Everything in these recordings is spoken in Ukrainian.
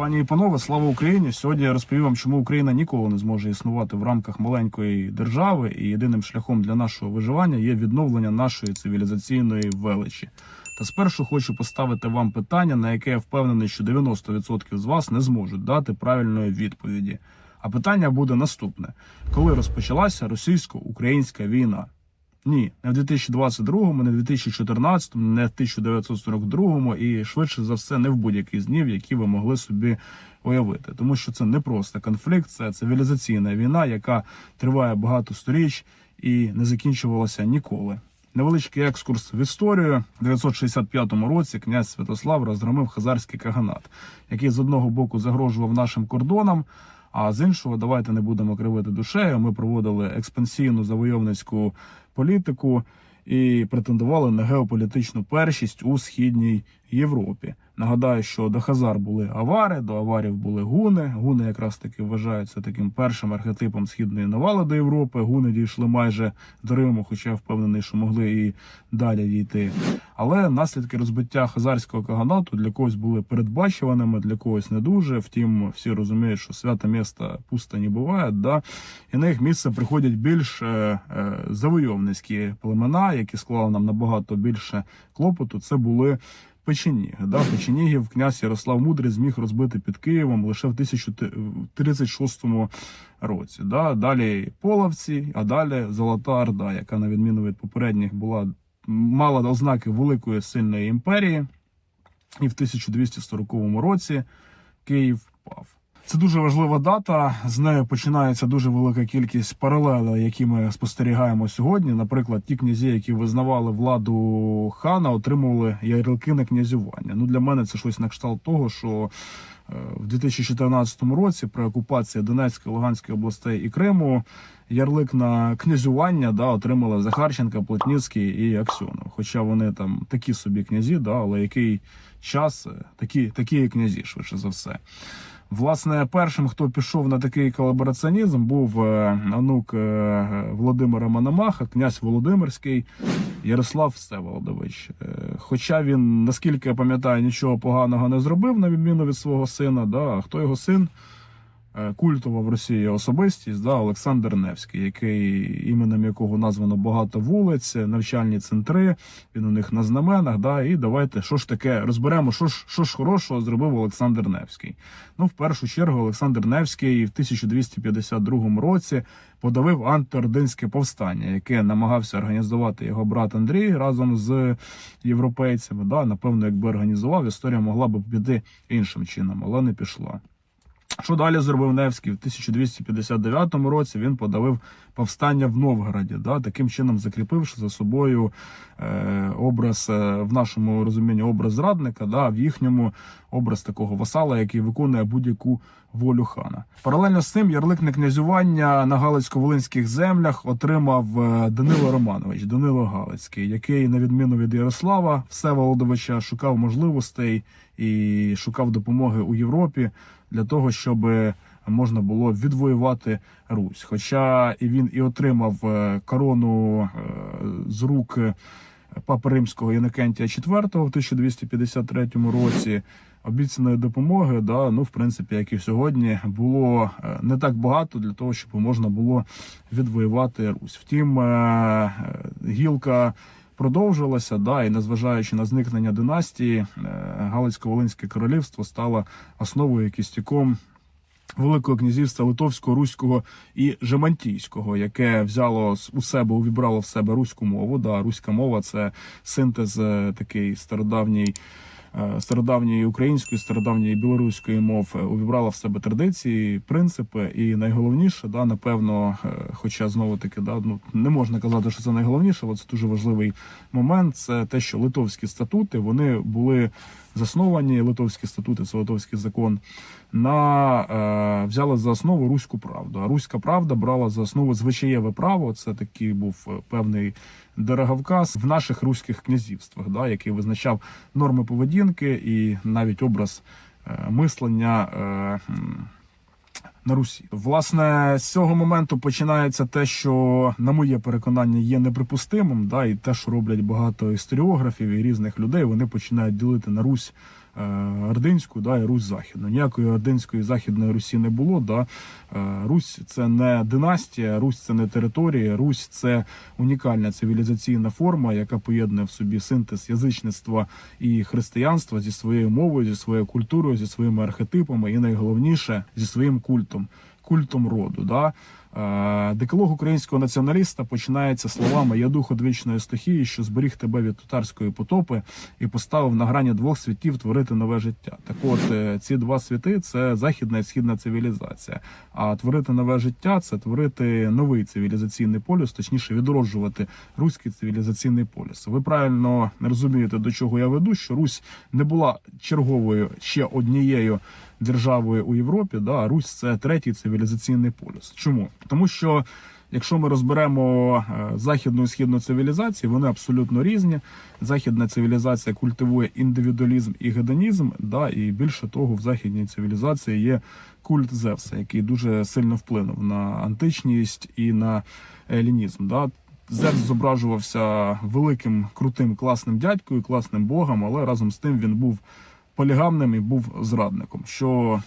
Пані і панове, слава Україні! Сьогодні я розповім вам, чому Україна ніколи не зможе існувати в рамках маленької держави, і єдиним шляхом для нашого виживання є відновлення нашої цивілізаційної величі. Та спершу хочу поставити вам питання, на яке я впевнений, що 90% з вас не зможуть дати правильної відповіді. А питання буде наступне: коли розпочалася російсько-українська війна? Ні, не в 2022, не в 2014, не в 1942 і швидше за все не в будь-який з днів, які ви могли собі уявити. Тому що це не просто конфлікт, це цивілізаційна війна, яка триває багато сторіч і не закінчувалася ніколи. Невеличкий екскурс в історію. У 965 році князь Святослав розгромив хазарський каганат, який з одного боку загрожував нашим кордонам. А з іншого, давайте не будемо кривити душею. Ми проводили експансійну завойовницьку політику і претендували на геополітичну першість у східній Європі. Нагадаю, що до Хазар були авари, до аварів були гуни. Гуни якраз таки вважаються таким першим архетипом східної навали до Європи. Гуни дійшли майже до Риму, хоча впевнений, що могли і далі дійти. Але наслідки розбиття хазарського каганату для когось були передбачуваними, для когось не дуже. Втім, всі розуміють, що свята міста пусто не буває. Да? І на їх місце приходять більш е, е, завойовницькі племена, які склали нам набагато більше клопоту. Це були. Печеніги. Да? Печенігів князь Ярослав Мудрий зміг розбити під Києвом лише в 1036 році. Да? Далі Половці, а далі Золота Орда, яка, на відміну від попередніх, була мала ознаки великої сильної імперії. І в 1240 році Київ впав. Це дуже важлива дата. З нею починається дуже велика кількість паралелей, які ми спостерігаємо сьогодні. Наприклад, ті князі, які визнавали владу хана, отримували ярлики на князювання. Ну для мене це щось на кшталт того, що е, в 2014 році при окупації Донецької, Луганської областей і Криму ярлик на князювання да, отримали Захарченка, Плотніцький і Аксьонов. Хоча вони там такі собі князі, да, але який час е, такі, такі князі, швидше за все. Власне, першим, хто пішов на такий колабораціонізм, був е, онук е, Володимира Мономаха, князь Володимирський Ярослав Всеволодович. Е, Хоча він, наскільки я пам'ятаю, нічого поганого не зробив, на відміну від свого сина. Да, хто його син? Е, Культова в Росії особистість да, Олександр Невський, який іменем якого названо багато вулиць, навчальні центри. Він у них на знаменах. Да, і давайте що ж таке розберемо, що ж що ж хорошого зробив Олександр Невський. Ну, в першу чергу, Олександр Невський в 1252 році подавив антиординське повстання, яке намагався організувати його брат Андрій разом з європейцями. Да, напевно, якби організував, історія могла б піти іншим чином, але не пішла. Що далі зробив Невський? В 1259 році він подавив повстання в Новгороді, да, таким чином закріпивши за собою е, образ е, в нашому розумінні образ зрадника, да, в їхньому образ такого васала, який виконує будь-яку волю хана. Паралельно з цим ярлик князювання на Галицько-Волинських землях отримав е, Данило Романович, Данило Галицький, який, на відміну від Ярослава Всеволодовича, шукав можливостей і шукав допомоги у Європі для того, щоб можна було відвоювати Русь. Хоча і він і отримав е, корону е, з рук папи римського Єнокентія IV в 1253 році. Обіцяної допомоги, да, ну в принципі, як і сьогодні, було е, не так багато для того, щоб можна було відвоювати Русь. Втім, е, е, гілка продовжилася, да, і незважаючи на зникнення династії, е, Галицько-Волинське королівство стало основою кістяком Великого князівства Литовського, Руського і Жемантійського, яке взяло у себе, увібрало в себе руську мову. Да, руська мова це синтез е, такий стародавній. е, Стародавньої української, стародавньої білоруської мов е, увібрала в себе традиції, принципи, і найголовніше, да, напевно, хоча знову таки, да, ну не можна казати, що це найголовніше, але це дуже важливий момент. Це те, що литовські статути вони були засновані. Литовські статути, це литовський закон, на е, взяли за основу руську правду. А руська правда брала за основу звичаєве право. Це такий був е, певний дороговказ в наших руських князівствах, да, який визначав норми поведінки і навіть образ е, мислення. Е, на Русі, власне, з цього моменту починається те, що, на моє переконання, є неприпустимим. Да, і те, що роблять багато історіографів і різних людей, вони починають ділити на Русь Ординську да, і Русь Західну. Ніякої Ординської Західної Русі не було. Да. Е, Русь це не династія, Русь це не територія, Русь це унікальна цивілізаційна форма, яка поєднує в собі синтез язичництва і християнства зі своєю мовою, зі своєю культурою, зі своїми архетипами, і найголовніше зі своїм культом, культом роду. Да. Е, Декалог українського націоналіста починається словами Я дух одвічної стихії, що зберіг тебе від татарської потопи і поставив на грані двох світів творити нове життя. Так от е, ці два світи це західна і східна цивілізація. А творити нове життя це творити новий цивілізаційний полюс, точніше відроджувати руський цивілізаційний полюс. Ви правильно розумієте, до чого я веду, що Русь не була черговою ще однією державою у Європі. Да, Русь це третій цивілізаційний полюс. Чому? Тому що якщо ми розберемо е, західну і східну цивілізації, вони абсолютно різні. Західна цивілізація культивує індивідуалізм і гедонізм. Да, і більше того, в західній цивілізації є культ Зевса, який дуже сильно вплинув на античність і на елінізм. Да. Зевс зображувався великим, крутим, класним дядькою, класним богом, але разом з тим він був полігамним і був зрадником, що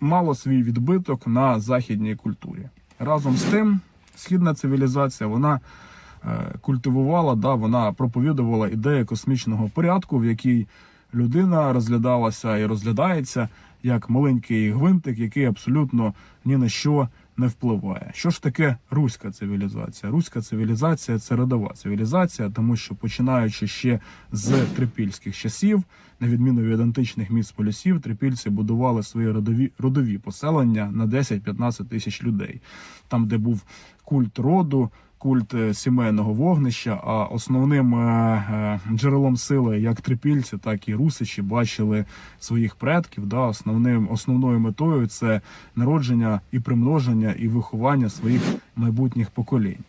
мало свій відбиток на західній культурі. Разом з тим, східна цивілізація вона е, культивувала, да, вона проповідувала ідею космічного порядку, в якій людина розглядалася і розглядається як маленький гвинтик, який абсолютно ні на що не впливає. Що ж таке руська цивілізація? Руська цивілізація це родова цивілізація, тому що починаючи ще з трипільських часів, на відміну від античних міст полісів, трипільці будували свої родові родові поселення на 10-15 тисяч людей, там, де був культ роду. Культ е, сімейного вогнища, а основним е, е, джерелом сили як трипільці, так і русичі бачили своїх предків. Да, основним основною метою це народження і примноження і виховання своїх майбутніх поколінь.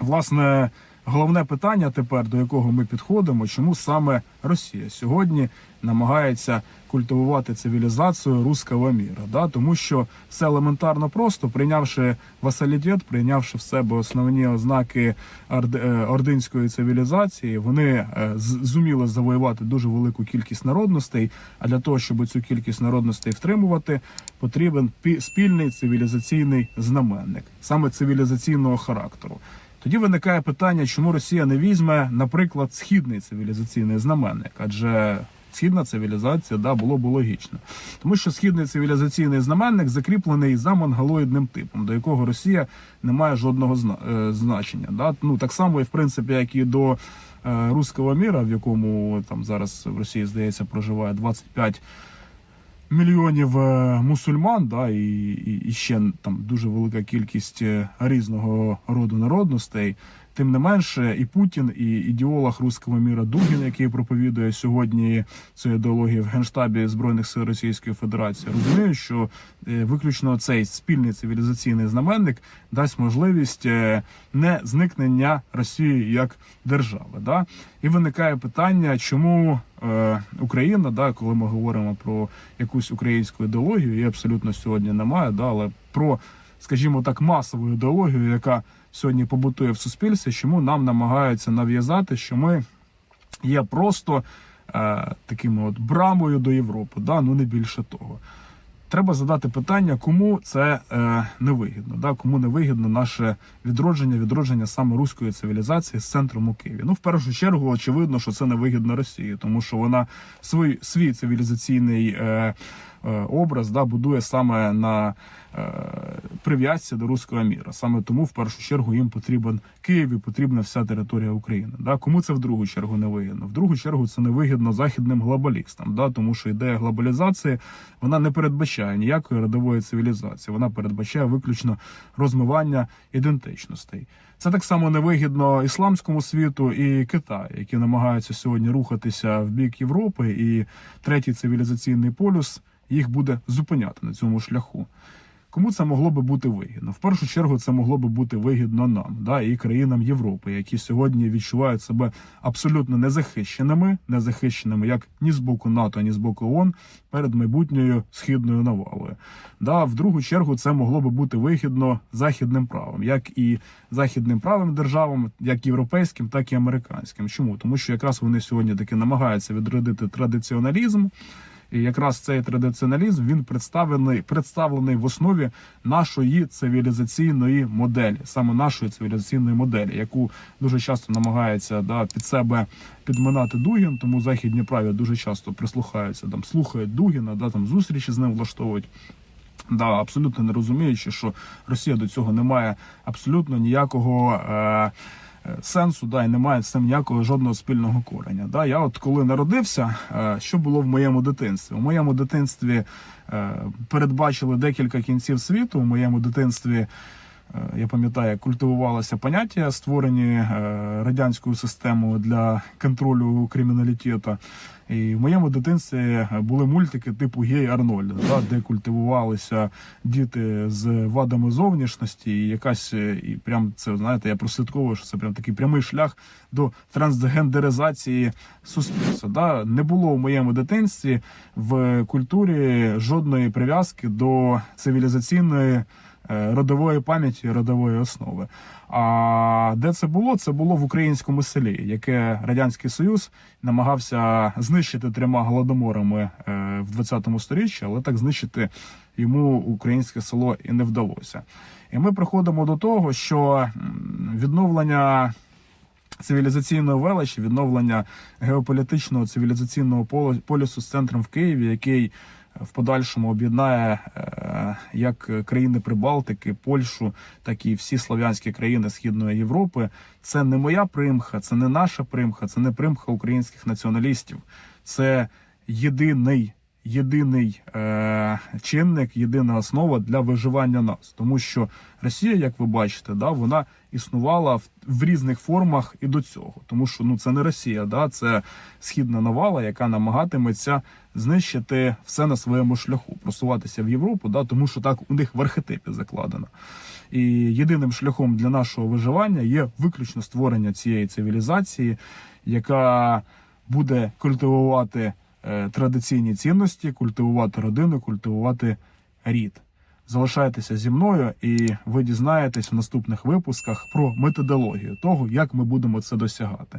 Власне, головне питання тепер, до якого ми підходимо, чому саме Росія сьогодні намагається культивувати цивілізацію руського міра. Да? Тому що все елементарно просто, прийнявши васалітет, прийнявши в себе основні ознаки е, ординської цивілізації, вони е, зуміли завоювати дуже велику кількість народностей. А для того, щоб цю кількість народностей втримувати, потрібен пі- спільний цивілізаційний знаменник, саме цивілізаційного характеру. Тоді виникає питання, чому Росія не візьме, наприклад, східний цивілізаційний знаменник, адже східна цивілізація да було б логічно, тому що східний цивілізаційний знаменник закріплений за монголоїдним типом, до якого Росія не має жодного зна- е, значення. Да? Ну так само, і в принципі, як і до е, руського міра, в якому там зараз в Росії здається проживає 25 мільйонів е, мусульман, да, і, і, і ще там дуже велика кількість е, різного роду народностей. Тим не менше, і Путін, і ідеолог руського міра Дугін, який проповідує сьогодні цю ідеологію в генштабі збройних сил Російської Федерації, розуміють, що е, виключно цей спільний цивілізаційний знаменник дасть можливість е, не зникнення Росії як держави. Да? І виникає питання, чому е, Україна, да, коли ми говоримо про якусь українську ідеологію, її абсолютно сьогодні немає, да, але про, скажімо так, масову ідеологію, яка сьогодні побутує в суспільстві, чому нам намагаються нав'язати, що ми є просто е, такими от брамою до Європи, да, ну не більше того. Треба задати питання, кому це е, невигідно, да? кому невигідно наше відродження, відродження саме руської цивілізації з центром у Києві. Ну, в першу чергу, очевидно, що це невигідно Росії, тому що вона свій, свій цивілізаційний е, образ да, будує саме на е, прив'язці до руського міра. Саме тому, в першу чергу, їм потрібен Київ і потрібна вся територія України. Да? Кому це в другу чергу невигідно? В другу чергу це невигідно західним глобалістам, да? тому що ідея глобалізації вона не передбачає ніякої родової цивілізації. Вона передбачає виключно розмивання ідентичностей. Це так само невигідно ісламському світу і Китаю, які намагаються сьогодні рухатися в бік Європи, і третій цивілізаційний полюс їх буде зупиняти на цьому шляху. Кому це могло би бути вигідно? В першу чергу це могло би бути вигідно нам, да, і країнам Європи, які сьогодні відчувають себе абсолютно незахищеними, незахищеними як ні з боку НАТО, ні з боку ООН перед майбутньою східною навалою. Да, в другу чергу це могло би бути вигідно західним правом, як і західним правим державам, як європейським, так і американським. Чому? Тому що якраз вони сьогодні таки намагаються відродити традиціоналізм. І якраз цей традиціоналізм він представлений представлений в основі нашої цивілізаційної моделі, саме нашої цивілізаційної моделі, яку дуже часто намагається да, під себе підминати Дугін. Тому західні праві дуже часто прислухаються там, слухають Дугіна, да там зустрічі з ним влаштовують. Да, абсолютно не розуміючи, що Росія до цього не має абсолютно ніякого е, сенсу, да, і не має з цим ніякого жодного спільного кореня. Да. Я от коли народився, е, що було в моєму дитинстві? У моєму дитинстві е, передбачили декілька кінців світу. У моєму дитинстві. Е, Я пам'ятаю, культивувалося поняття, створені е, радянською системою для контролю криміналітету. І в моєму дитинстві були мультики типу Гей Арнольда, да, де культивувалися діти з вадами зовнішності, і якась е, і прям це знаєте, я прослідковую, що це прям такий прямий шлях до трансгендеризації суспільства. Да. Не було в моєму дитинстві в культурі жодної прив'язки до цивілізаційної родової пам'яті, родової основи. А де це було? Це було в українському селі, яке радянський союз намагався знищити трьома голодоморами е, в 20 сторіччі, але так знищити йому українське село і не вдалося. І ми приходимо до того, що відновлення цивілізаційної величі, відновлення геополітичного цивілізаційного полю- полюсу з центром в Києві, який в подальшому об'єднає е, як країни Прибалтики, Польщу, так і всі слав'янські країни Східної Європи. Це не моя примха, це не наша примха, це не примха українських націоналістів. Це єдиний. Єдиний е, чинник, єдина основа для виживання нас, тому що Росія, як ви бачите, да, вона існувала в, в різних формах і до цього, тому що ну це не Росія, да, це східна навала, яка намагатиметься знищити все на своєму шляху, просуватися в Європу, да, тому що так у них в архетипі закладено. І єдиним шляхом для нашого виживання є виключно створення цієї цивілізації, яка буде культивувати е, традиційні цінності, культивувати родину, культивувати рід. Залишайтеся зі мною, і ви дізнаєтесь в наступних випусках про методологію того, як ми будемо це досягати.